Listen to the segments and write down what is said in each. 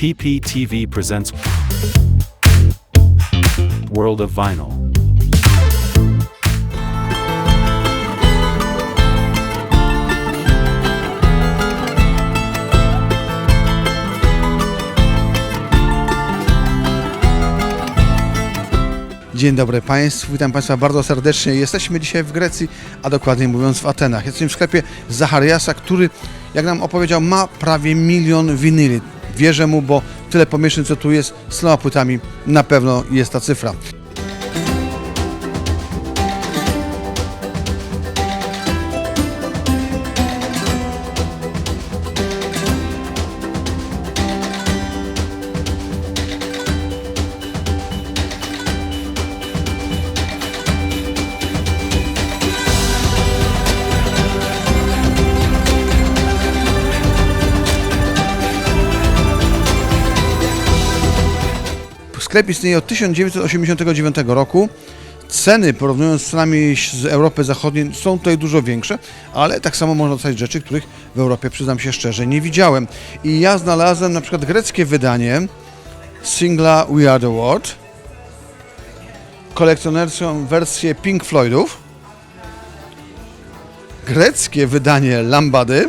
PPTV presents World of Vinyl. Dzień dobry Państwu, witam Państwa bardzo serdecznie. Jesteśmy dzisiaj w Grecji, a dokładniej mówiąc w Atenach. Jesteśmy w sklepie Zachariasa, który, jak nam opowiedział, ma prawie milion winyli. Wierzę mu, bo tyle pomieszczeń, co tu jest, z płytami, na pewno jest ta cyfra. Sklep istnieje od 1989 roku. Ceny, porównując z cenami z Europy Zachodniej, są tutaj dużo większe, ale tak samo można dostać rzeczy, których w Europie, przyznam się szczerze, nie widziałem. I ja znalazłem na przykład greckie wydanie singla We Are The World, kolekcjonerską wersję Pink Floydów, greckie wydanie Lambady,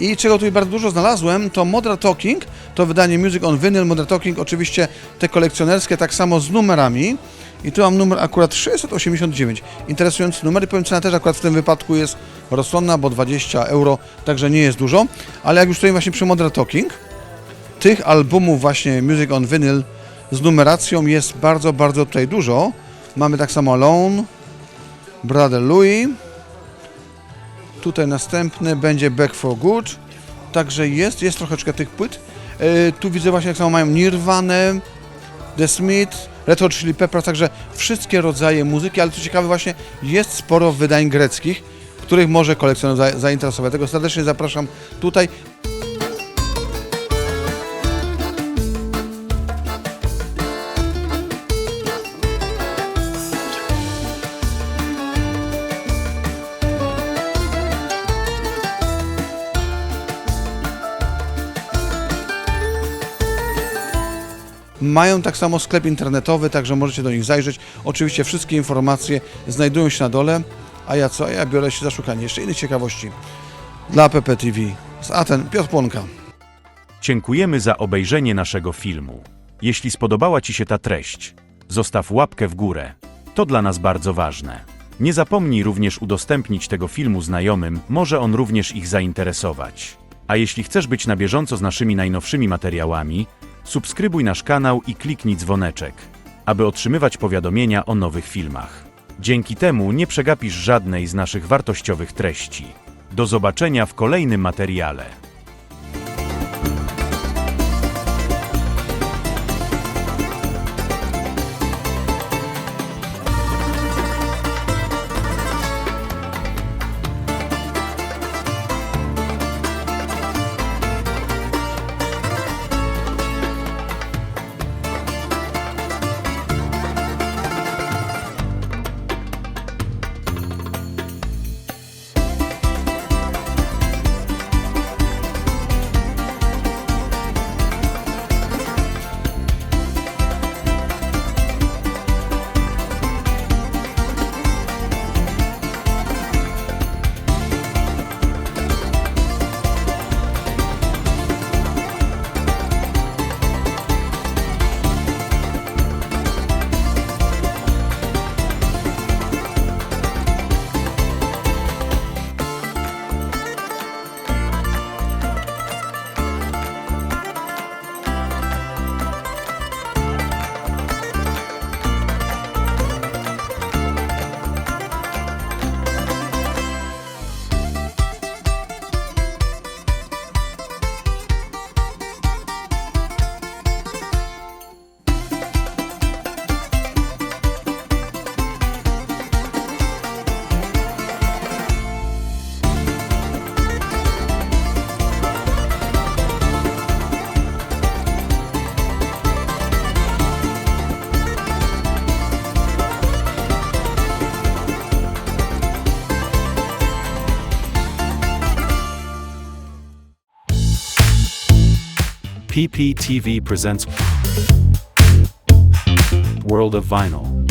i czego tutaj bardzo dużo znalazłem, to Modern Talking, to wydanie Music on Vinyl, Modern Talking, oczywiście te kolekcjonerskie, tak samo z numerami. I tu mam numer akurat 689. Interesujący numer i powiem, cena też akurat w tym wypadku jest rozsądna, bo 20 euro, także nie jest dużo. Ale jak już stoimy właśnie przy Modern Talking, tych albumów właśnie Music on Vinyl z numeracją jest bardzo, bardzo tutaj dużo. Mamy tak samo Alone, Brother Louis, Tutaj następny będzie Back for Good. Także jest, jest troszeczkę tych płyt. E, tu widzę właśnie, jak samo mają Nirvanę, The Smith, Red Hot Chili Peppers, także wszystkie rodzaje muzyki, ale co ciekawe właśnie jest sporo wydań greckich, których może kolekcjoner za, zainteresować. Tego serdecznie zapraszam tutaj. Mają tak samo sklep internetowy, także możecie do nich zajrzeć. Oczywiście wszystkie informacje znajdują się na dole. A ja co? Ja biorę się za szukanie jeszcze innych ciekawości dla PPTV. Z Aten, Piotr Płonka. Dziękujemy za obejrzenie naszego filmu. Jeśli spodobała Ci się ta treść, zostaw łapkę w górę. To dla nas bardzo ważne. Nie zapomnij również udostępnić tego filmu znajomym, może on również ich zainteresować. A jeśli chcesz być na bieżąco z naszymi najnowszymi materiałami, subskrybuj nasz kanał i kliknij dzwoneczek, aby otrzymywać powiadomienia o nowych filmach. Dzięki temu nie przegapisz żadnej z naszych wartościowych treści. Do zobaczenia w kolejnym materiale. PPTV presents World of Vinyl.